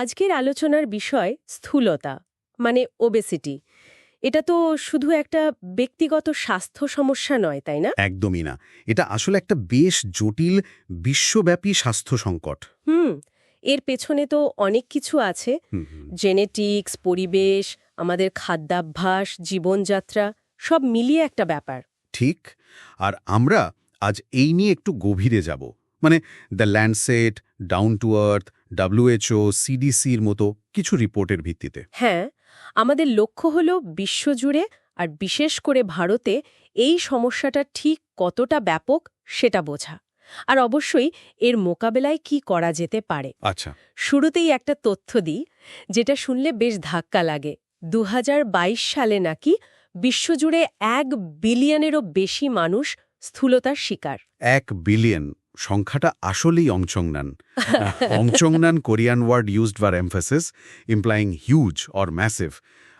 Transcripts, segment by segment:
আজকের আলোচনার বিষয় স্থূলতা মানে ওবেসিটি এটা তো শুধু একটা ব্যক্তিগত স্বাস্থ্য সমস্যা নয় তাই না? একদমই না। এটা আসলে একটা বেশ জটিল বিশ্বব্যাপী স্বাস্থ্য সংকট। হুম এর পেছনে তো অনেক কিছু আছে। জেনেটিক্স পরিবেশ আমাদের খাদ্যাভ্যাস জীবনযাত্রা সব মিলিয়ে একটা ব্যাপার। ঠিক। আর আমরা আজ এই নিয়ে একটু গভীরে যাব। মানে the Lancet Down to Earth WHO সিডিসির মতো কিছু রিপোর্টের ভিত্তিতে। হ্যাঁ আমাদের লক্ষ্য হল বিশ্বজুড়ে আর বিশেষ করে ভারতে এই সমস্যাটা ঠিক কতটা ব্যাপক সেটা বোঝা। আর অবশ্যই এর মোকাবেলায় কি করা যেতে পারে। আচ্ছা। শুরুতেই একটা তথ্য দিই যেটা শুনলে বেশ ধাক্কা লাগে। দু হাজার বাইশ সালে নাকি বিশ্বজুড়ে এক বিলিয়নেরও বেশি মানুষ স্থূলতার শিকার। এক বিলিয়ন? সংখ্যাটা আসলেই অংচংনান। অংচংনান Korean word used for emphasis implying huge or massive.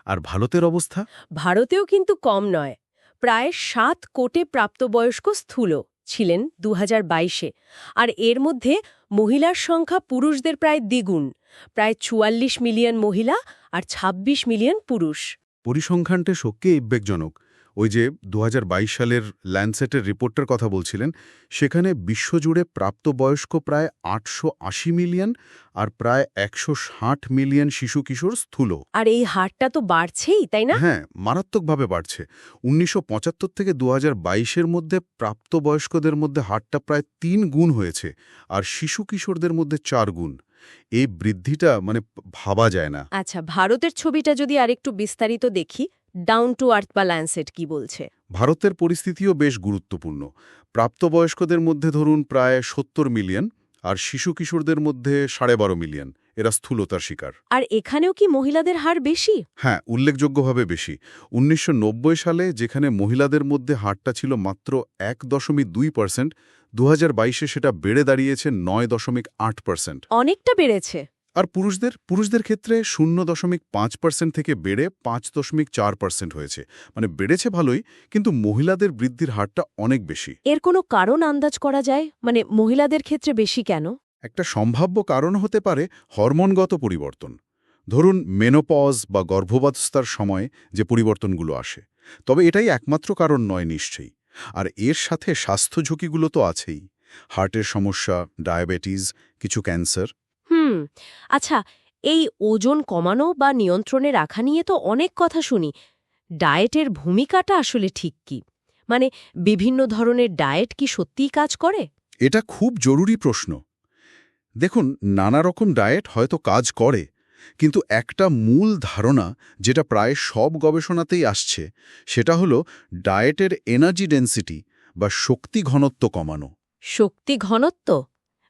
আর ভারতের অবস্থা? ভারতেও কিন্তু কম নয়। প্রায় সাত কোটে প্রাপ্তবয়স্ক স্থূল ছিলেন দু বাইশে। আর এর মধ্যে মহিলার সংখ্যা পুরুষদের প্রায় দ্বিগুণ। প্রায় চুয়াল্লিশ মিলিয়ন মহিলা আর ২৬ মিলিয়ন পুরুষ। পরিসংখ্যানটা সত্যি উদ্বেগজনক। ওই যে দু হাজার বাইশ সালের ল্যান্ডসেটের রিপোর্টের কথা বলছিলেন সেখানে বিশ্বজুড়ে প্রাপ্তবয়স্ক প্রায় আটশো আশি মিলিয়ন আর প্রায় একশো ষাট মিলিয়ন শিশু কিশোর স্থূল। আর এই হারটা তো বাড়ছেই তাই না? হ্যাঁ মারাত্মকভাবে বাড়ছে। উনিশশো পঁচাত্তর থেকে দু হাজার মধ্যে প্রাপ্তবয়স্কদের মধ্যে হারটা প্রায় তিন গুণ হয়েছে আর শিশু কিশোরদের মধ্যে চার গুণ। এই বৃদ্ধিটা মানে ভাবা যায় না। আচ্ছা ভারতের ছবিটা যদি আরেকটু বিস্তারিত দেখি ডাউন টু আর্থ বা ল্যান্ডসেট কি বলছে? ভারতের পরিস্থিতিও বেশ গুরুত্বপূর্ণ। প্রাপ্তবয়স্কদের মধ্যে ধরুন প্রায় সত্তর মিলিয়ন আর শিশু কিশোরদের মধ্যে সাড়ে বারো মিলিয়ন। এরা স্থূলতার শিকার। আর এখানেও কি মহিলাদের হার বেশি? হ্যাঁ উল্লেখযোগ্যভাবে বেশি। উনিশশো নব্বই সালে যেখানে মহিলাদের মধ্যে হারটা ছিল মাত্র এক দশমিক দুই পার্সেন্ট দু সেটা বেড়ে দাঁড়িয়েছে নয় দশমিক আট পার্সেন্ট। অনেকটা বেড়েছে। আর পুরুষদের পুরুষদের ক্ষেত্রে শূন্য দশমিক পাঁচ পার্সেন্ট থেকে বেড়ে পাঁচ দশমিক চার পার্সেন্ট হয়েছে। মানে বেড়েছে ভালোই কিন্তু মহিলাদের বৃদ্ধির হারটা অনেক বেশি। এর কোনো কারণ আন্দাজ করা যায়? মানে মহিলাদের ক্ষেত্রে বেশি কেন? একটা সম্ভাব্য কারণ হতে পারে হরমোনগত পরিবর্তন। ধরুন মেনোপজ বা গর্ভবস্থার সময় যে পরিবর্তনগুলো আসে। তবে এটাই একমাত্র কারণ নয় নিশ্চয়ই। আর এর সাথে স্বাস্থ্য ঝুঁকিগুলো তো আছেই। হার্টের সমস্যা ডায়াবেটিস কিছু ক্যান্সার। হুম আচ্ছা এই ওজন কমানো বা নিয়ন্ত্রণে রাখা নিয়ে তো অনেক কথা শুনি। ডায়েটের ভূমিকাটা আসলে ঠিক কি? মানে বিভিন্ন ধরনের ডায়েট কি সত্যিই কাজ করে? এটা খুব জরুরি প্রশ্ন। দেখুন নানা রকম ডায়েট হয়তো কাজ করে কিন্তু একটা মূল ধারণা যেটা প্রায় সব গবেষণাতেই আসছে সেটা হলো ডায়েটের এনার্জি ডেন্সিটি বা শক্তি ঘনত্ব কমানো। শক্তি ঘনত্ব?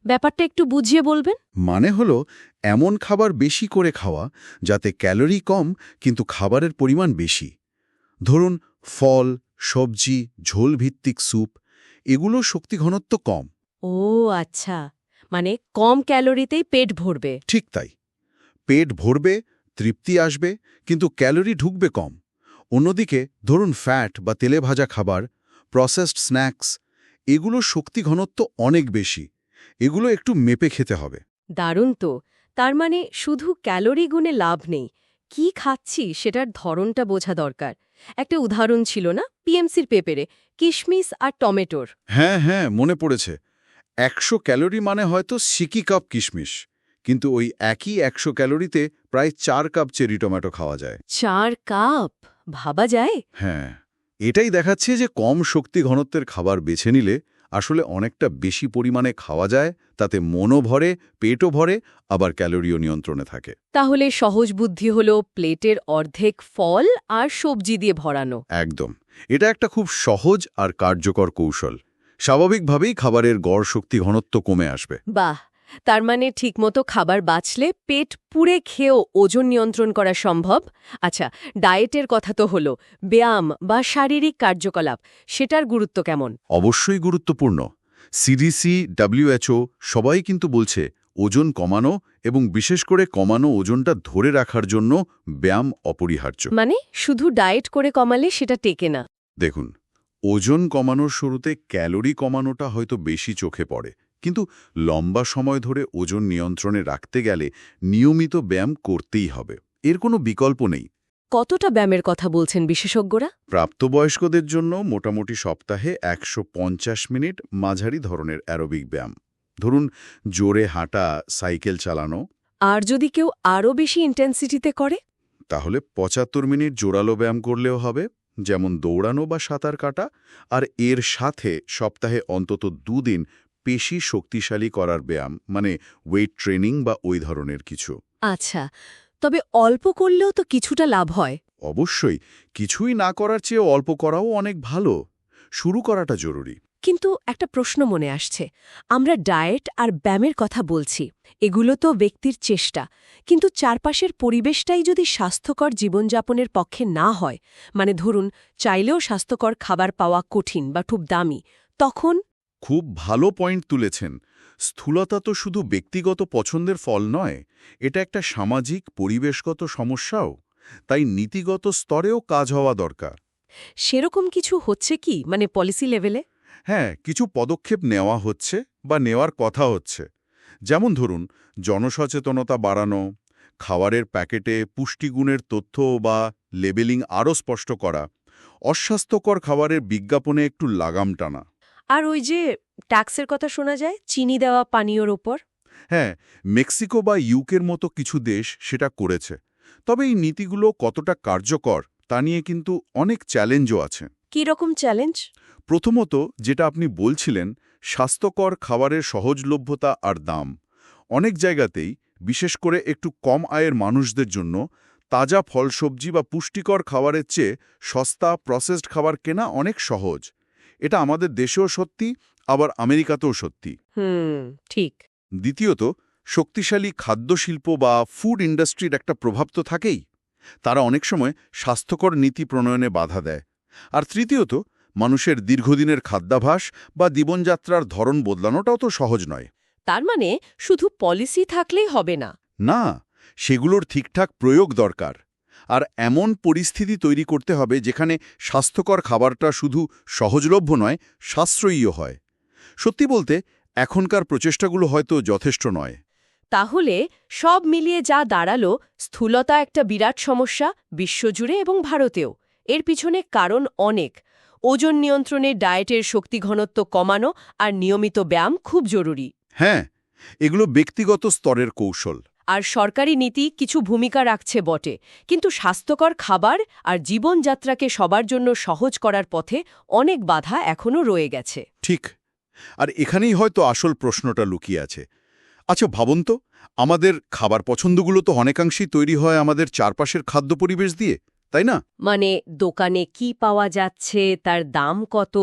ব্যাপারটা একটু বুঝিয়ে বলবেন? মানে হলো এমন খাবার বেশি করে খাওয়া যাতে ক্যালোরি কম কিন্তু খাবারের পরিমাণ বেশি। ধরুন ফল সবজি ঝোল ভিত্তিক স্যুপ এগুলো শক্তি ঘনত্ব কম। ও আচ্ছা। মানে কম ক্যালোরিতেই পেট ভরবে। ঠিক তাই। পেট ভরবে তৃপ্তি আসবে কিন্তু ক্যালোরি ঢুকবে কম। অন্যদিকে ধরুন ফ্যাট বা তেলে ভাজা খাবার প্রসেসড স্ন্যাক্স এগুলো শক্তি ঘনত্ব অনেক বেশি। এগুলো একটু মেপে খেতে হবে। দারুণ তো। তার মানে শুধু ক্যালোরি গুণে লাভ নেই। কি খাচ্ছি সেটার ধরনটা বোঝা দরকার। একটা উদাহরণ ছিল না? পিএমসির পেপারে কিশমিশ আর টমেটোর। হ্যাঁ হ্যাঁ মনে পড়েছে। একশো ক্যালোরি মানে হয়তো সিকি কাপ কিশমিশ কিন্তু ওই একই একশো ক্যালোরিতে প্রায় চার কাপ চেরি টমেটো খাওয়া যায়। চার কাপ? ভাবা যায়? হ্যাঁ এটাই দেখাচ্ছে যে কম শক্তি ঘনত্বের খাবার বেছে নিলে আসলে অনেকটা বেশি পরিমাণে খাওয়া যায় তাতে মনও ভরে পেটও ভরে আবার ক্যালোরিও নিয়ন্ত্রণে থাকে। তাহলে সহজ বুদ্ধি হল প্লেটের অর্ধেক ফল আর সবজি দিয়ে ভরানো। একদম। এটা একটা খুব সহজ আর কার্যকর কৌশল। স্বাভাবিকভাবেই খাবারের গড় শক্তি ঘনত্ব কমে আসবে। বাহ! তার মানে ঠিকমতো খাবার বাঁচলে পেট পুড়ে খেয়েও ওজন নিয়ন্ত্রণ করা সম্ভব। আচ্ছা ডায়েটের কথা তো হলো ব্যায়াম বা শারীরিক কার্যকলাপ সেটার গুরুত্ব কেমন? অবশ্যই গুরুত্বপূর্ণ। সিডিসি ডাব্লিউএচও সবাই কিন্তু বলছে ওজন কমানো এবং বিশেষ করে কমানো ওজনটা ধরে রাখার জন্য ব্যায়াম অপরিহার্য। মানে শুধু ডায়েট করে কমালে সেটা টেকে না। দেখুন ওজন কমানোর শুরুতে ক্যালোরি কমানোটা হয়তো বেশি চোখে পড়ে কিন্তু লম্বা সময় ধরে ওজন নিয়ন্ত্রণে রাখতে গেলে নিয়মিত ব্যায়াম করতেই হবে। এর কোনো বিকল্প নেই। কতটা ব্যায়ামের কথা বলছেন বিশেষজ্ঞরা? প্রাপ্তবয়স্কদের জন্য মোটামুটি সপ্তাহে একশো পঞ্চাশ মিনিট মাঝারি ধরনের অ্যারোবিক ব্যায়াম। ধরুন জোরে হাঁটা সাইকেল চালানো। আর যদি কেউ আরও বেশি ইন্টেন্সিটিতে করে? তাহলে পঁচাত্তর মিনিট জোরালো ব্যায়াম করলেও হবে যেমন দৌড়ানো বা সাঁতার কাটা। আর এর সাথে সপ্তাহে অন্তত দুদিন পেশি শক্তিশালী করার ব্যায়াম মানে ওয়েট ট্রেনিং বা ওই ধরনের কিছু। আচ্ছা তবে অল্প করলেও তো কিছুটা লাভ হয়। অবশ্যই কিছুই না করার চেয়ে অল্প করাও অনেক ভালো। শুরু করাটা জরুরি। কিন্তু একটা প্রশ্ন মনে আসছে। আমরা ডায়েট আর ব্যায়ামের কথা বলছি এগুলো তো ব্যক্তির চেষ্টা। কিন্তু চারপাশের পরিবেশটাই যদি স্বাস্থ্যকর জীবনযাপনের পক্ষে না হয় মানে ধরুন চাইলেও স্বাস্থ্যকর খাবার পাওয়া কঠিন বা খুব দামি তখন খুব ভালো পয়েন্ট তুলেছেন। স্থূলতা তো শুধু ব্যক্তিগত পছন্দের ফল নয় এটা একটা সামাজিক পরিবেশগত সমস্যাও। তাই নীতিগত স্তরেও কাজ হওয়া দরকার। সেরকম কিছু হচ্ছে কি? মানে পলিসি লেভেলে হ্যাঁ কিছু পদক্ষেপ নেওয়া হচ্ছে বা নেওয়ার কথা হচ্ছে। যেমন ধরুন জনসচেতনতা বাড়ানো খাবারের প্যাকেটে পুষ্টিগুণের তথ্য বা লেবেলিং আরও স্পষ্ট করা অস্বাস্থ্যকর খাবারের বিজ্ঞাপনে একটু লাগাম টানা। আর ওই যে ট্যাক্সের কথা শোনা যায় চিনি দেওয়া পানীয়র ওপর? হ্যাঁ মেক্সিকো বা ইউকের মতো কিছু দেশ সেটা করেছে। তবে এই নীতিগুলো কতটা কার্যকর তা নিয়ে কিন্তু অনেক চ্যালেঞ্জও আছে। কী রকম চ্যালেঞ্জ? প্রথমত যেটা আপনি বলছিলেন স্বাস্থ্যকর খাবারের সহজলভ্যতা আর দাম। অনেক জায়গাতেই বিশেষ করে একটু কম আয়ের মানুষদের জন্য তাজা ফলসবজি বা পুষ্টিকর খাবারের চেয়ে সস্তা প্রসেসড খাবার কেনা অনেক সহজ। এটা আমাদের দেশেও সত্যি আবার আমেরিকাতেও সত্যি। হুম ঠিক। দ্বিতীয়ত শক্তিশালী খাদ্যশিল্প বা ফুড ইন্ডাস্ট্রির একটা প্রভাব তো থাকেই। তারা অনেক সময় স্বাস্থ্যকর নীতি প্রণয়নে বাধা দেয়। আর তৃতীয়ত মানুষের দীর্ঘদিনের খাদ্যাভাস বা জীবনযাত্রার ধরন বদলানোটাও তো সহজ নয়। তার মানে শুধু পলিসি থাকলেই হবে না। না সেগুলোর ঠিকঠাক প্রয়োগ দরকার। আর এমন পরিস্থিতি তৈরি করতে হবে যেখানে স্বাস্থ্যকর খাবারটা শুধু সহজলভ্য নয় সাশ্রয়ীও হয়। সত্যি বলতে এখনকার প্রচেষ্টাগুলো হয়তো যথেষ্ট নয়। তাহলে সব মিলিয়ে যা দাঁড়াল স্থূলতা একটা বিরাট সমস্যা বিশ্বজুড়ে এবং ভারতেও। এর পিছনে কারণ অনেক। ওজন নিয়ন্ত্রণে ডায়েটের শক্তি ঘনত্ব কমানো আর নিয়মিত ব্যায়াম খুব জরুরি। হ্যাঁ এগুলো ব্যক্তিগত স্তরের কৌশল। আর সরকারি নীতি কিছু ভূমিকা রাখছে বটে। কিন্তু স্বাস্থ্যকর খাবার আর জীবনযাত্রাকে সবার জন্য সহজ করার পথে অনেক বাধা এখনও রয়ে গেছে। ঠিক। আর এখানেই হয়তো আসল প্রশ্নটা লুকিয়ে আছে। আচ্ছা ভাবুন তো আমাদের খাবার পছন্দগুলো তো অনেকাংশেই তৈরি হয় আমাদের চারপাশের খাদ্য পরিবেশ দিয়ে তাই না? মানে দোকানে কি পাওয়া যাচ্ছে তার দাম কত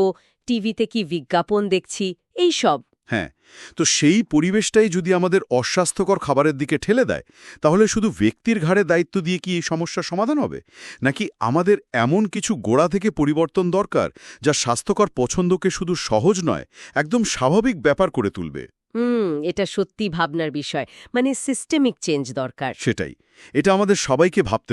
টিভিতে কি বিজ্ঞাপন দেখছি এই সব হ্যাঁ তো সেই পরিবেশটাই যদি আমাদের অস্বাস্থ্যকর খাবারের দিকে ঠেলে দেয় তাহলে শুধু ব্যক্তির ঘাড়ে দায়িত্ব দিয়ে কি এই সমস্যার সমাধান হবে? নাকি আমাদের এমন কিছু গোড়া থেকে পরিবর্তন দরকার যা স্বাস্থ্যকর পছন্দকে শুধু সহজ নয় একদম স্বাভাবিক ব্যাপার করে তুলবে? হুম এটা সত্যি ভাবনার বিষয়। মানে সিস্টেমিক চেঞ্জ দরকার। সেটাই। এটা আমাদের সবাইকে ভাবতে হবে